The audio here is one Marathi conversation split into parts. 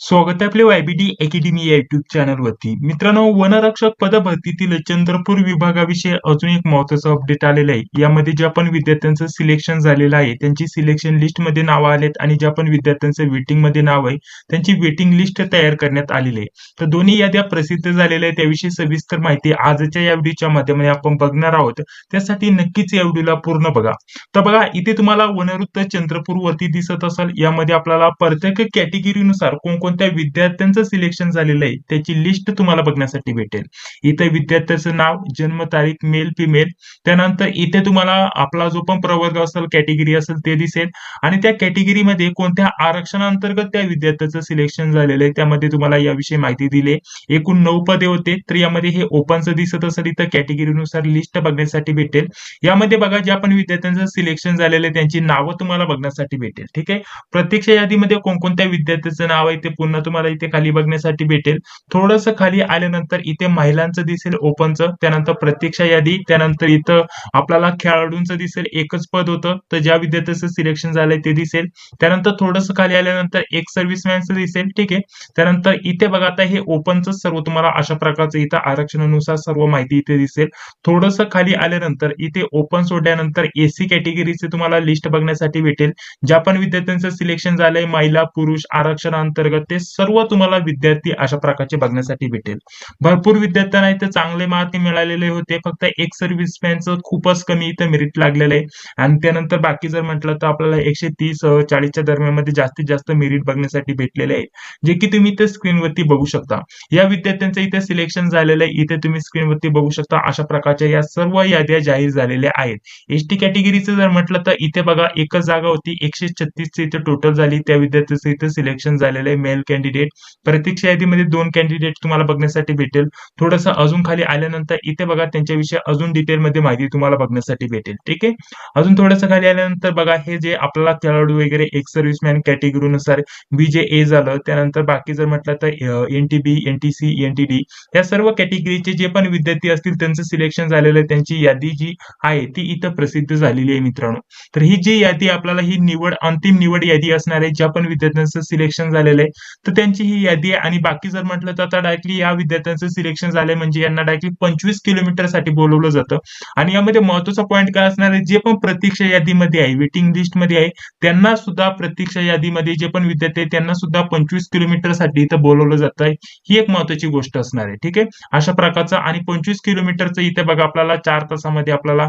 स्वागत आहे आपल्या वायबीडी अकॅडमी या युट्यूब चॅनलवरती मित्रांनो वनरक्षक पद भरतीतील चंद्रपूर विभागाविषयी अजून एक महत्वाचं अपडेट आलेलं आहे. यामध्ये ज्या पण विद्यार्थ्यांचं सिलेक्शन झालेलं आहे त्यांची सिलेक्शन लिस्टमध्ये नावं आलेत आणि ज्या पण विद्यार्थ्यांचं वेटिंगमध्ये नाव आहे त्यांची वेटिंग लिस्ट तयार करण्यात आलेली आहे. तर दोन्ही याद्या प्रसिद्ध झालेल्या आहेत त्याविषयी सविस्तर माहिती आजच्या या व्हिडिओच्या माध्यमाने आपण बघणार आहोत. त्यासाठी नक्कीच या व्हिडिओला पूर्ण बघा. तर बघा इथे तुम्हाला वनवृत्त चंद्रपूर वरती दिसत असेल. यामध्ये आपल्याला प्रत्येक कॅटेगरीनुसार कोणत्या विद्यार्थ्यांचं सिलेक्शन झालेलं आहे त्याची लिस्ट तुम्हाला बघण्यासाठी भेटेल. इथे विद्यार्थ्याचं नाव जन्मतारीख मेल फिमेल त्यानंतर इथे तुम्हाला आपला जो पण प्रवर्ग असेल कॅटेगरी असेल ते दिसेल. आणि त्या कॅटेगरीमध्ये कोणत्या आरक्षणांतर्गत त्या विद्यार्थ्याचं सिलेक्शन झालेलं आहे त्यामध्ये तुम्हाला याविषयी माहिती दिली एकूण नऊ पदे होते तर यामध्ये हे ओपनचं दिसत असेल इथं कॅटेगरीनुसार लिस्ट बघण्यासाठी भेटेल. यामध्ये बघा ज्या पण विद्यार्थ्यांचं सिलेक्शन झालेलं आहे त्यांची नावं तुम्हाला बघण्यासाठी भेटेल. ठीक आहे? प्रत्यक्ष यादीमध्ये कोणकोणत्या विद्यार्थ्याचं नाव आहे ते पुन्हा तुम्हाला इथे खाली बघण्यासाठी भेटेल. थोडस खाली आल्यानंतर इथे महिलांचं दिसेल ओपनचं त्यानंतर प्रत्यक्ष यादी त्यानंतर इथं आपल्याला खेळाडूंचं दिसेल एकच पद होतं तर ज्या विद्यार्थ्याचं सिलेक्शन झालंय ते दिसेल. त्यानंतर थोडंसं खाली आल्यानंतर एक सर्व्हिसमॅनचं दिसेल ठीक आहे. त्यानंतर इथे बघा आता हे ओपनचं सर्व तुम्हाला अशा प्रकारचं इथं आरक्षणानुसार सर्व माहिती इथे दिसेल. थोडंसं खाली आल्यानंतर इथे ओपन सोडल्यानंतर एसी कॅटेगरीचे तुम्हाला लिस्ट बघण्यासाठी भेटेल. ज्या पण विद्यार्थ्यांचं सिलेक्शन झालंय महिला पुरुष आरक्षणाअंतर्गत ते सर्व तुम्हाला विद्यार्थी अशा प्रकारचे बघण्यासाठी भेटेल. भरपूर विद्यार्थ्यांना इथे चांगले मार्क मिळालेले होते. फक्त एक सर्व्हिसमॅनचं खूपच कमी इथे मेरिट लागलेलं आहे. आणि त्यानंतर बाकी जर म्हटलं तर आपल्याला एकशे तीस चाळीसच्या दरम्यान जास्तीत जास्त मेरिट बघण्यासाठी भेटलेले आहे. जे की तुम्ही इथे स्क्रीनवरती बघू शकता. या विद्यार्थ्यांचं इथे सिलेक्शन झालेलं आहे. इथे तुम्ही स्क्रीनवरती बघू शकता अशा प्रकारच्या या सर्व याद्या जाहीर झालेल्या आहेत. एस टी कॅटेगरीचं जर म्हटलं तर इथे बघा एकच जागा होती. एकशे छत्तीस इथे टोटल झाली. त्या विद्यार्थ्याचं इथे सिलेक्शन झालेलं आहे. मिळेल कॅन्डिडेट. प्रतीक्षा यादीमध्ये दोन कॅन्डिडेट तुम्हाला बघण्यासाठी भेटेल. थोडंसं अजून खाली आल्यानंतर इथे बघा त्यांच्याविषयी अजून डिटेलमध्ये माहिती तुम्हाला बघण्यासाठी भेटेल. ठीक आहे? अजून थोडंसं खाली आल्यानंतर बघा हे जे आपला खेळाडू वगैरे एक सर्व्हिसमॅन कॅटेगरीनुसार बीजे ए झालं. त्यानंतर बाकी जर म्हटलं तर एनटीबी एनटीसी एनटीडी या सर्व कॅटेगरीचे जे पण विद्यार्थी असतील त्यांचं सिलेक्शन झालेलं आहे. त्यांची यादी जी आहे ती इथं प्रसिद्ध झालेली आहे मित्रांनो. तर ही जी यादी आपल्याला ही निवड अंतिम निवड यादी असणार आहे. ज्या पण विद्यार्थ्यांचं सिलेक्शन झालेलं आहे तर त्यांची ही यादी आहे. आणि बाकी जर म्हटलं तर आता डायरेक्टली या विद्यार्थ्यांचं सिलेक्शन झालंय. म्हणजे यांना डायरेक्टली पंचवीस किलोमीटरसाठी बोलवलं जातं. आणि यामध्ये महत्त्वाचा पॉईंट काय असणार आहे? जे पण प्रतीक्षा यादीमध्ये आहे वेटिंग लिस्टमध्ये आहे त्यांना सुद्धा प्रतीक्षा यादीमध्ये जे पण विद्यार्थी आहे त्यांना सुद्धा पंचवीस किलोमीटरसाठी इथं बोलवलं जात आहे. ही एक महत्वाची गोष्ट असणार आहे. ठीक आहे? अशा प्रकारचं आणि पंचवीस किलोमीटरचं इथे बघा आपल्याला चार तासामध्ये आपल्याला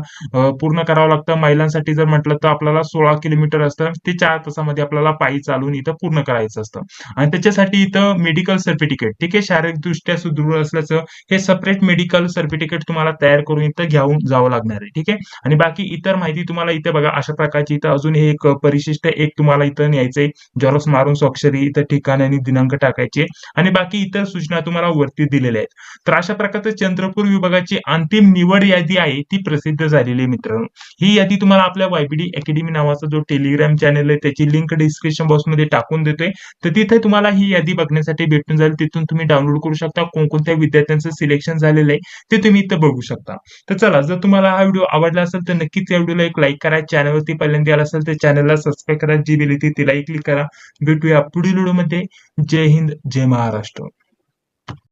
पूर्ण करावं लागतं. महिलांसाठी जर म्हटलं तर आपल्याला सोळा किलोमीटर असतं. ते चार तासामध्ये आपल्याला पायी चालून इथं पूर्ण करायचं असतं. आणि त्याच्यासाठी इथं मेडिकल सर्टिफिकेट ठीक आहे? शारीरिकदृष्ट्या सुदृढ असल्याचं हे सेपरेट मेडिकल सर्टिफिकेट तुम्हाला तयार करून इथं घेऊन जावं लागणार आहे. ठीक आहे? आणि बाकी इतर माहिती तुम्हाला इथे बघा अशा प्रकारची इथं अजून हे एक परिशिष्ट एक तुम्हाला इथं न्यायचंय. जॉरस मारून स्वाक्षरी इथं ठिकाण आणि दिनांक टाकायचे. आणि बाकी इतर सूचना तुम्हाला वरती दिलेल्या आहेत. तर अशा प्रकारचं चंद्रपूर विभागाची अंतिम निवड यादी आहे ती प्रसिद्ध झालेली आहे मित्रांनो. ही यादी तुम्हाला आपल्या वायबीडी अकॅडमी नावाचा जो टेलिग्राम चॅनल आहे त्याची लिंक डिस्क्रिप्शन बॉक्समध्ये टाकून देतोय. तर तिथे तुम्हाला ही यादी बघण्यासाठी भेटून जाईल. तिथून तुम्ही डाउनलोड करू शकता. कोणकोणत्या विद्यार्थ्यांचं सिलेक्शन झालेलं आहे ते तुम्ही इथं बघू शकता. तर चला जर तुम्हाला हा व्हिडिओ आवडला असेल तर नक्कीच या व्हिडिओला एक लाईक करा. चॅनलवरती पहिल्यांदा आला असेल तर चॅनलला सबस्क्राईब करा. जी दिली ती तिलाही क्लिक करा. भेटूया पुढील व्हिडिओमध्ये जय हिंद जय महाराष्ट्र.